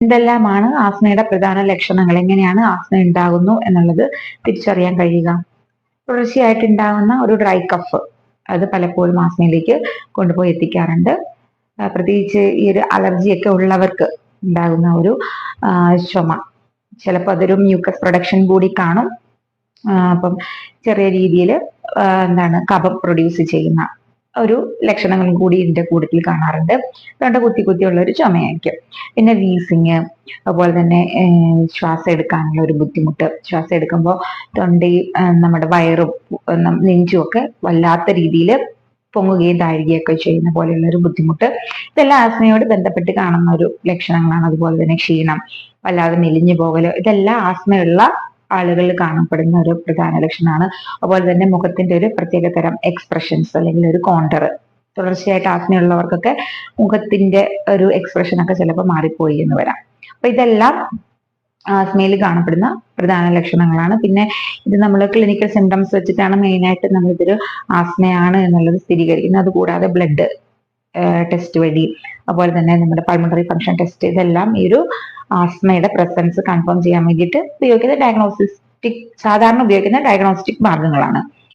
എന്തെല്ലാമാണ് ആസ്മയുടെ പ്രധാന ലക്ഷണങ്ങൾ? എങ്ങനെയാണ് ആസ്മ ഉണ്ടാകുന്നു എന്നുള്ളത് തിരിച്ചറിയാൻ കഴിയുക. തുടർച്ചയായിട്ട് ഉണ്ടാകുന്ന ഒരു ഡ്രൈ കഫ് അത് പലപ്പോഴും ആസ്മയിലേക്ക് കൊണ്ടുപോയി എത്തിക്കാറുണ്ട്. പ്രത്യേകിച്ച് ഈ ഒരു അലർജിയൊക്കെ ഉള്ളവർക്ക് ഉണ്ടാകുന്ന ഒരു ചുമ. ചിലപ്പോൾ അതൊരു മ്യൂക്കസ് പ്രൊഡക്ഷൻ കൂടി കാണും. അപ്പം ചെറിയ രീതിയിൽ എന്താണ് കഫം പ്രൊഡ്യൂസ് ചെയ്യുന്ന ഒരു ലക്ഷണങ്ങളും കൂടി ഇതിന്റെ കൂട്ടത്തിൽ കാണാറുണ്ട്. തൊണ്ട കുത്തി കുത്തിയുള്ള ഒരു ചുമയായിരിക്കും. പിന്നെ വീസിങ് അതുപോലെ തന്നെ ശ്വാസം എടുക്കാനുള്ള ഒരു ബുദ്ധിമുട്ട്. ശ്വാസം എടുക്കുമ്പോൾ തൊണ്ടയും നമ്മുടെ വയറും നെഞ്ചും ഒക്കെ വല്ലാത്ത രീതിയിൽ പൊങ്ങുകയും താഴുകയൊക്കെ ചെയ്യുന്ന പോലെയുള്ള ഒരു ബുദ്ധിമുട്ട്. ഇതെല്ലാം ആസ്മയോട് ബന്ധപ്പെട്ട് കാണുന്ന ഒരു ലക്ഷണങ്ങളാണ്. അതുപോലെ തന്നെ ക്ഷീണം വല്ലാതെ മെലിഞ്ഞു പോകൽ ഇതെല്ലാം ആസ്മയുള്ള ആളുകളിൽ കാണപ്പെടുന്ന ഒരു പ്രധാന ലക്ഷണമാണ്. അതുപോലെ തന്നെ മുഖത്തിന്റെ ഒരു പ്രത്യേക തരം എക്സ്പ്രഷൻസ് അല്ലെങ്കിൽ ഒരു കോണ്ടർ തുടർച്ചയായിട്ട് ആസ്മയുള്ളവർക്കൊക്കെ മുഖത്തിന്റെ ഒരു എക്സ്പ്രഷൻ ഒക്കെ ചിലപ്പോൾ മാറിപ്പോയി എന്ന് വരാം. അപ്പൊ ഇതെല്ലാം ആസ്മയിൽ കാണപ്പെടുന്ന പ്രധാന ലക്ഷണങ്ങളാണ്. പിന്നെ ഇത് നമ്മൾ ക്ലിനിക്കൽ സിംറ്റംസ് വെച്ചിട്ടാണ് മെയിനായിട്ട് നമ്മൾ ഇതൊരു ആസ്മയാണ് എന്നുള്ളത് സ്ഥിരീകരിക്കുന്നത്. അതുകൂടാതെ ബ്ലഡ് ടെസ്റ്റ് വഴി. അതുപോലെ തന്നെ നമ്മുടെ പൾമണറി ഫംഗ്ഷൻ ടെസ്റ്റ് ഇതെല്ലാം ഈ ഒരു ആസ്മയുടെ പ്രസൻസ് കൺഫേം ചെയ്യാൻ വേണ്ടിയിട്ട് ഉപയോഗിക്കുന്ന ഡയഗ്നോസ്റ്റിക് സാധാരണ ഉപയോഗിക്കുന്ന ഡയഗ്നോസ്റ്റിക് മാർഗങ്ങളാണ്.